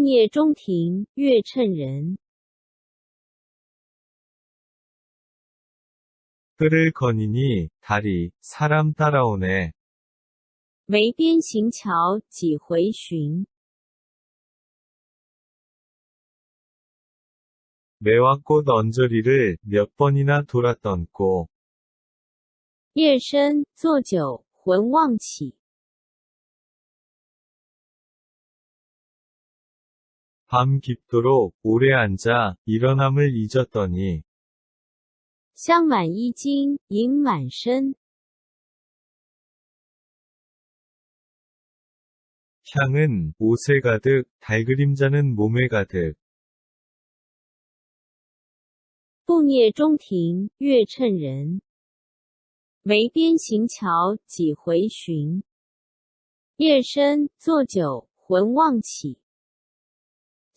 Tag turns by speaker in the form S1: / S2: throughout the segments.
S1: 孽中庭，月称人。
S2: 뜰을 거니니 달이 사람 따라오네.
S1: 围边行桥几回寻，
S2: 매화꽃 언저리를 몇 번이나 돌았던고.
S1: 夜深坐久，魂忘起。
S2: 밤 깊도록 오래 앉아 일어남을 잊었더니
S1: 香满衣襟，盈满身。
S2: 향은 옷에 가득, 달그림자는 몸에 가득.
S1: 步蹑中庭，月称人。围边行桥几回寻，夜深坐久，魂忘起。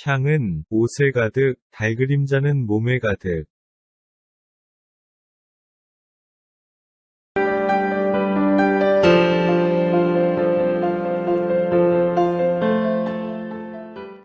S2: 향은 옷에 가득, 달그림자는 몸에 가득.